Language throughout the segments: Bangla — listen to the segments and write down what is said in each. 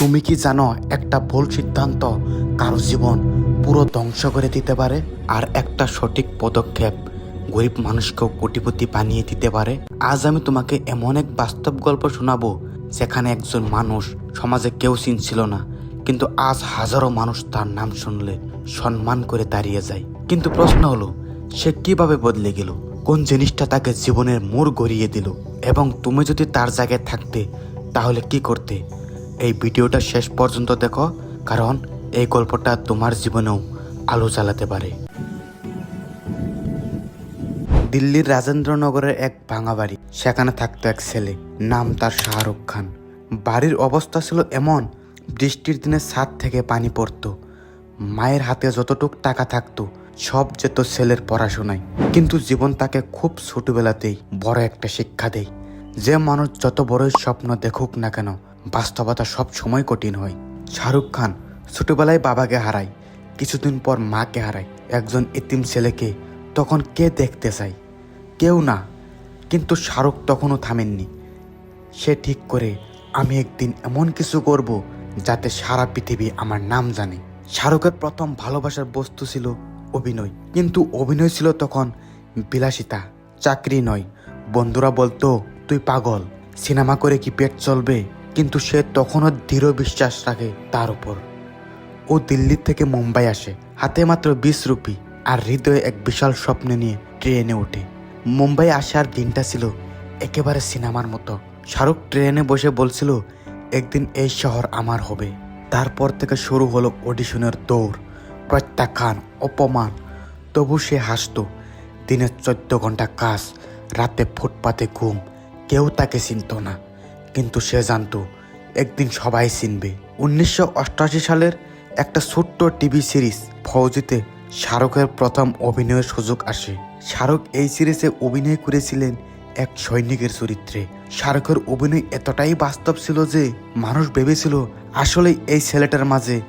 তুমি কি জানো একটা ভুল সিদ্ধান্ত কারও জীবন পুরো ধ্বংস করে দিতে পারে? আর একটা সঠিক পদক্ষেপ গরিব মানুষকেও কোটিপতি বানিয়ে দিতে পারে? আজ আমি তোমাকে এমন এক বাস্তব গল্প শোনাবো যেখানে একজন মানুষ সমাজে কেউ চিনছিল না, কিন্তু আজ হাজারো মানুষ তার নাম শুনলে সম্মান করে দাঁড়িয়ে যায়। কিন্তু প্রশ্ন হলো, সে কীভাবে বদলে গেল? কোন জিনিসটা তাকে জীবনের মোড় গড়িয়ে দিল? এবং তুমি যদি তার জায়গায় থাকতে, তাহলে কি করতে? এই ভিডিওটা শেষ পর্যন্ত দেখো, কারণ এই গল্পটা তোমার জীবনেও আলো জ্বালাতে পারে। দিল্লির রাজেন্দ্রনগরের এক ভাঙা বাড়ি, সেখানে থাকতো এক ছেলে, নাম তার শাহরুখ খান। বাড়ির অবস্থা ছিল এমন, বৃষ্টির দিনে ছাদ থেকে পানি পড়তো। মায়ের হাতে যতটুক টাকা থাকতো, সব যেত ছেলের পড়াশোনায়। কিন্তু জীবন তাকে খুব ছোটবেলাতেই বড় একটা শিক্ষা দেয়। যে মানুষ যত বড়ই স্বপ্ন দেখুক না কেন বাস্তবতা সব সময় কঠিন হয়। শাহরুখ খান ছোটবেলায় বাবাকে হারায়, কিছুদিন পর মাকে হারায়। একজন এতিম ছেলেকে তখন কে দেখতে চায়? কেউ না, কিন্তু শাহরুখ তখনও থামেননি। সে ঠিক করে, আমি একদিন এমন কিছু করব যাতে সারা পৃথিবী আমার নাম জানে। শাহরুখের প্রথম ভালোবাসার বস্তু ছিল অভিনয়। কিন্তু অভিনয় ছিল তখন বিলাসিতা, চাকরি নয়। বন্ধুরা বলতো, তুই পাগল, সিনেমা করে কি পেট চলবে? কিন্তু সে তখনও দৃঢ় বিশ্বাস রাখে তার উপর। ও দিল্লি থেকে মুম্বাই আসে, হাতে মাত্র বিশ রুপি আর হৃদয়ে এক বিশাল স্বপ্ন নিয়ে ট্রেনে ওঠে। মুম্বাই আসার দিনটা ছিল একেবারে সিনেমার মতো। শাহরুখ ট্রেনে বসে বলছিল, একদিন এই শহর আমার হবে। তারপর থেকে শুরু হলো অডিশনের দৌড়, প্রত্যাখ্যান, অপমান। তবু সে হাসতো, দিনের চোদ্দ ঘণ্টা কাজ, রাতে ফুটপাতে ঘুম, কেউ তাকে চিনত না। কিন্তু সে জানতো, একদিন সবাই চিনবে। উনিশশো অষ্টআশি সালের একটা ছোট্ট টিভি সিরিজ ফৌজিতে শাহরুখের প্রথম অভিনয়ের সুযোগ আসে। শাহরুখ এই সিরিজে অভিনয় করেছিলেন এক সৈনিকের চরিত্রে। শাহরুখের অভিনয় এতটাই বাস্তব ছিল যে মানুষ ভেবেছিল আসলে এই ছেলেটার মাঝে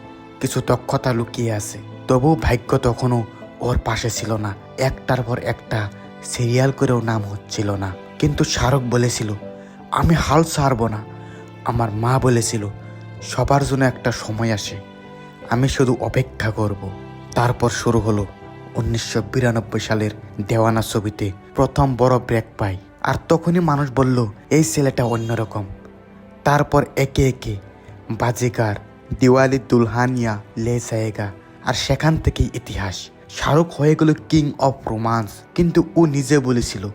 কিছু দক্ষতা লুকিয়ে আছে। তবু ভাগ্য তখনও ওর পাশে ছিল না। একটার পর একটা সিরিয়াল করেও নাম হচ্ছিল না। কিন্তু শাহরুখ বলেছিল আমি হাল ছাড়ব না। আমার মা বলেছিল, সবার জন্য একটা সময় আসে। আমি শুধু অপেক্ষা করব। তারপর শুরু হলো উনিশশো বিরানব্বই সালের দেওয়ানা ছবিতে প্রথম বড় ব্রেক পাই। আর তখনই মানুষ বলল, এই ছেলেটা অন্যরকম। তারপর একে একে বাজিগার, দিওয়ালি দুলহানিয়া, লে জায়গা, আর সেখান থেকেই ইতিহাস। শাহরুখ হয়ে গেল কিং অফ রোমান্স কিন্তু ও নিজে বলেছিল,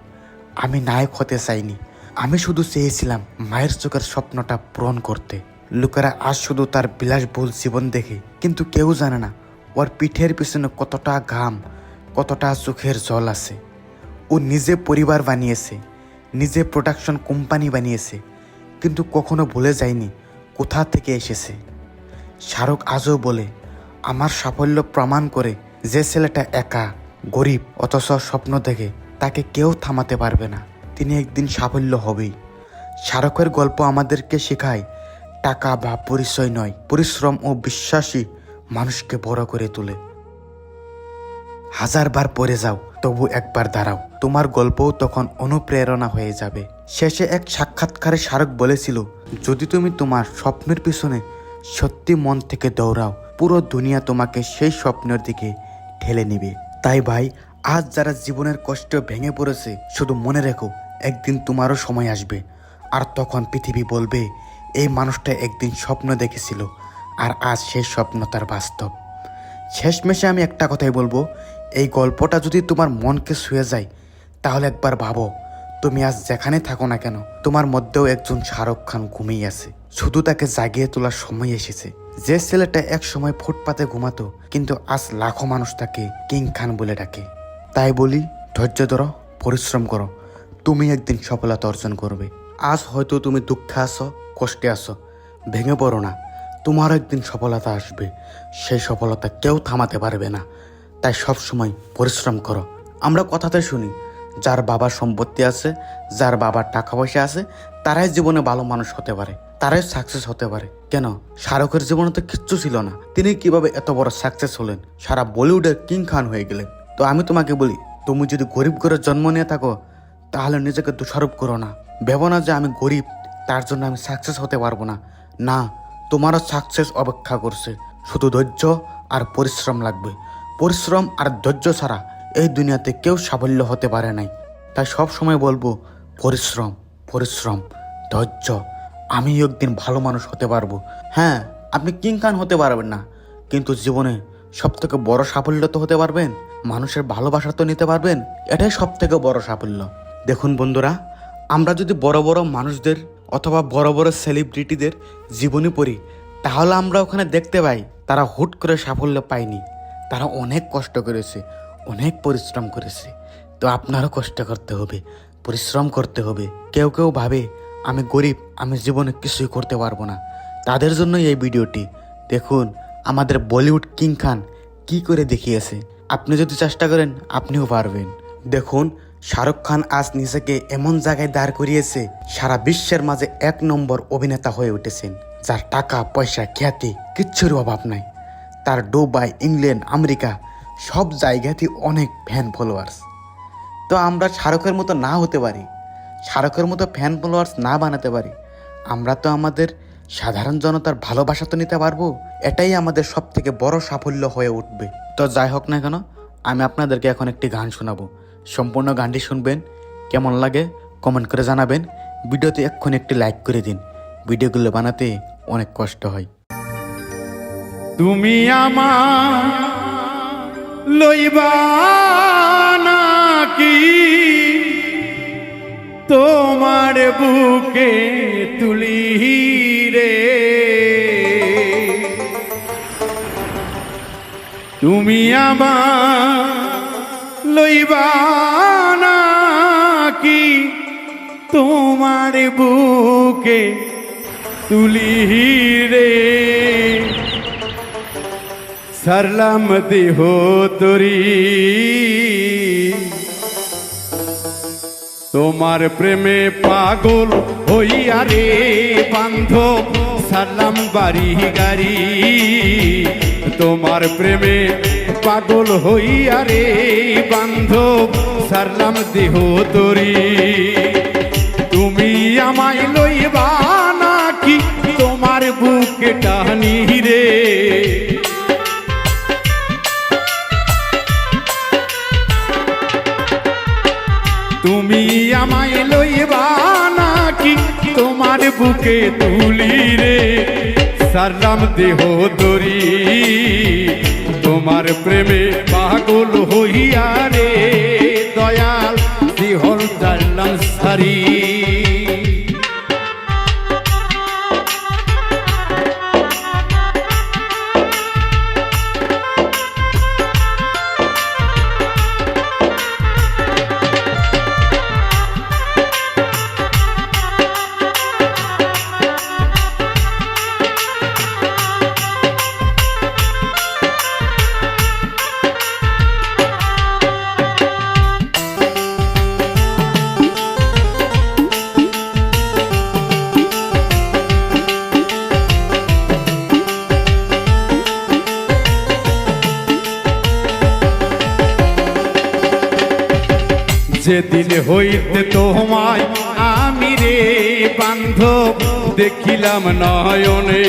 আমি নায়ক হতে চাইনি। আমি শুধু চেয়েছিলাম মায়ের চোখের স্বপ্নটা পূরণ করতে। লোকেরা আজ শুধু তার বিলাসবহুল জীবন দেখে, কিন্তু কেউ জানে না ওর পিঠের পিছনে কতটা ঘাম, কতটা চোখের জল আছে। ও নিজে পরিবার বানিয়েছে, নিজে প্রোডাকশন কোম্পানি বানিয়েছে, কিন্তু কখনো ভুলে যায়নি কোথা থেকে এসেছে। শাহরুখ আজও বলে, আমার সাফল্য প্রমাণ করে যে ছেলেটা একা, গরিব, অথচ স্বপ্ন দেখে তাকে কেউ থামাতে পারবে না। তিনি একদিন সাফল্য হবেই। শাহরুখের গল্প আমাদেরকে শেখায়, টাকা বা পরিচয় নয়, পরিশ্রম ও বিশ্বাসী মানুষকে বড় করে তোলে। হাজারবার পড়ে যাও, তবু একবার দাঁড়াও। তোমার গল্পও তখন অনুপ্রেরণা হয়ে যাবে। শেষে এক সাক্ষাৎকারে শাহরুখ বলেছিল, যদি তুমি তোমার স্বপ্নের পিছনে সত্যি মন থেকে দৌড়াও, পুরো দুনিয়া তোমাকে সেই স্বপ্নের দিকে ঠেলে নিবে। তাই ভাই, আজ যারা জীবনের কষ্ট ভেঙে পড়েছে, শুধু মনে রেখো একদিন তোমারও সময় আসবে। আর তখন পৃথিবী বলবে, এই মানুষটা একদিন স্বপ্ন দেখেছিল, আর আজ সেই স্বপ্ন তার বাস্তব। শেষমেশে আমি একটা কথাই বলব, এই গল্পটা যদি তোমার মনকে ছুঁয়ে যায়, তাহলে একবার ভাবো, তুমি আজ যেখানে থাকো না কেন, তোমার মধ্যেও একজন শাহরুখ খান ঘুমিয়ে আছে। শুধু তাকে জাগিয়ে তোলার সময় এসেছে। যে ছেলেটা এক সময় ফুটপাতে ঘুমাতো, কিন্তু আজ লাখো মানুষ তাকে কিং খান বলে ডাকে। তাই বলি, ধৈর্য ধরো, পরিশ্রম করো। তুমি একদিন সফলতা অর্জন করবে। আজ হয়তো তুমি দুঃখে আসো কষ্টে আসো ভেঙে পড়ো না। তোমার একদিন সফলতা আসবে। সেই সফলতা কেউ থামাতে পারবে না। তাই সব সময় পরিশ্রম করো। আমরা কথাতে শুনি, যার বাবার সম্পত্তি আছে, যার বাবার টাকা পয়সা আছে, তারাই জীবনে ভালো মানুষ হতে পারে, তারাই সাকসেস হতে পারে। কেন? শাহরুখের জীবনে তো কিচ্ছু ছিল না। তিনি কীভাবে এত বড় সাকসেস হলেন? সারা বলিউডের কিং খান হয়ে গেলেন। তো আমি তোমাকে বলি, তুমি যদি গরিব ঘরে জন্ম নিয়ে থাকো তাহলে নিজেকে দোষারোপ করো না। ভেবো না যে আমি গরিব, তার জন্য আমি সাকসেস হতে পারব না। না, তোমারও সাকসেস অপেক্ষা করছে। শুধু ধৈর্য আর পরিশ্রম লাগবে। পরিশ্রম আর ধৈর্য ছাড়া এই দুনিয়াতে কেউ সাফল্য হতে পারে নাই। তাই সব সময় বলব, পরিশ্রম পরিশ্রম, ধৈর্য। আমি একদিন ভালো মানুষ হতে পারব। হ্যাঁ আপনি কিংকান হতে পারবেন না। কিন্তু জীবনে সব থেকে বড় সাফল্য তো হতে পারবেন। মানুষের ভালোবাসা তো নিতে পারবেন। এটাই সব থেকে বড় সাফল্য। দেখুন বন্ধুরা, আমরা যদি বড় বড় মানুষদের অথবা বড় বড় সেলিব্রিটিদের জীবনী পড়ি, তাহলে আমরা ওখানে দেখতে পাই তারা হুট করে সাফল্য পায়নি। তারা অনেক কষ্ট করেছে, অনেক পরিশ্রম করেছে। তো আপনারও কষ্ট করতে হবে, পরিশ্রম করতে হবে। কেউ কেউ ভাবে, আমি গরিব, আমি জীবনে কিছুই করতে পারব না। তাদের জন্য এই ভিডিওটি। দেখুন, আমাদের বলিউড কিং খান কি করে দেখিয়েছে। আপনি যদি চেষ্টা করেন, আপনিও পারবেন। দেখুন শাহরুখ খান আজ নিজেকে এমন জায়গায় দাঁড় করিয়েছে, সারা বিশ্বের মাঝে এক নম্বর অভিনেতা হয়ে উঠেছেন, যার টাকা, পয়সা, খ্যাতি, কিচ্ছুর অভাব নাই। তার দুবাই, ইংল্যান্ড, আমেরিকা, সব জায়গাতেই অনেক ফ্যান ফলোয়ার্স তো আমরা শাহরুখের মতো না হতে পারি, শাহরুখের মতো ফ্যান ফলোয়ার্স না বানাতে পারি, আমরা তো আমাদের সাধারণ জনতার ভালোবাসা তো নিতে পারব, এটাই আমাদের সব থেকে বড় সাফল্য হয়ে উঠবে। তো যাই হোক না কেন, আমি আপনাদেরকে এখন একটি গান শোনাবো। সম্পূর্ণ গানটি শুনবেন, কেমন লাগে কমেন্ট করে জানাবেন। ভিডিওতে এক্ষুনি একটি লাইক করে দিন। ভিডিওগুলো বানাতে অনেক কষ্ট হয়। তুমি আমার লইবা নাকি? তোমার বুকে তুলি রে। তুমি আমার লইবা নাকি তোমার বুকে তুলি রে? সারলাম দেহ তরি। তোমার প্রেমে পাগল হইয়া রে বান্ধব সারলাম বাড়ি গাড়ি। তোমার প্রেমে পাগল হইয়া রে বান্ধব, সারলাম দেহ তরি। তুমি আমায় লইবা নাকি তোমার বুকে টানি রে? তুমি আমায় লইবা নাকি তোমার বুকে তুলি রে? সারলাম দেহ দরি তোমার প্রেমে পাগল হইয়া রে দয়াল দিহল জানলাম সারি। যেদিন হইতে তোমায় আমি রে বান্ধব, দেখিলাম নয়নে।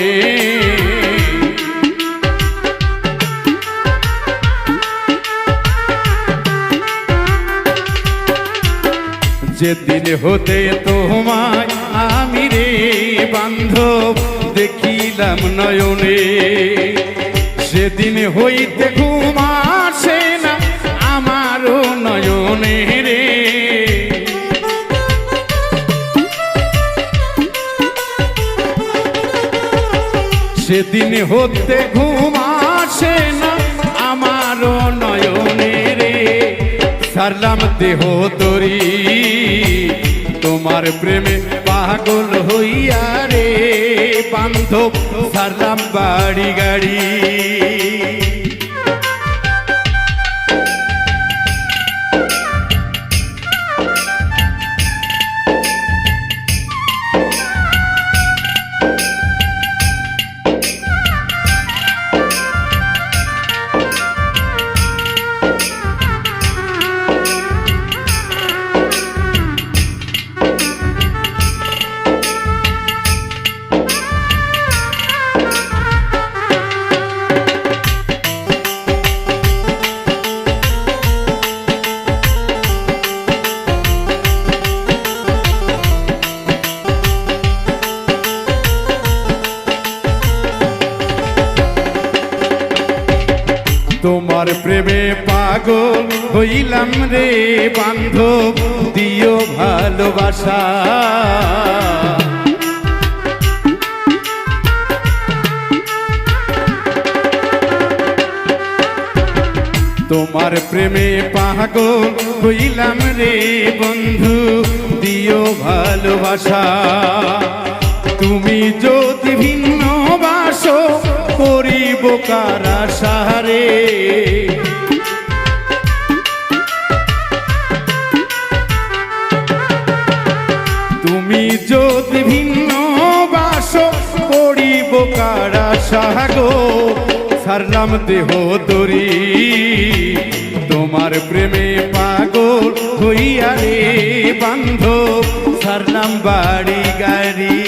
যেদিন হতে তোমায় আমি রে বান্ধব, দেখিলাম নয়নে। সেদিন হইতে ঘুম আসে না আমারও নয়নে। সেদিন হতে ঘুম না আমার নয়নে রে। সারলাম দেহ তরি, তোমার প্রেমে পাগল হইয়া রে। বান্ধব, সারলাম বাড়ি গাড়ি। তোমার প্রেমে পাগল হইলাম রে বান্ধব, দিও ভালোবাসা। তোমার প্রেমে পাগল হইলাম রে বন্ধু, দিও ভালোবাসা। তুমি যদি ভিন্ন বাসো করিব কারা সাহারে? তুমি যদি ভিন্ন বাস করিব কারা সাহাগো? সারলাম দেহ তরি তোমার প্রেমে পাগল হইয়া রে বান্ধব। সারলাম বাড়ি গাড়ি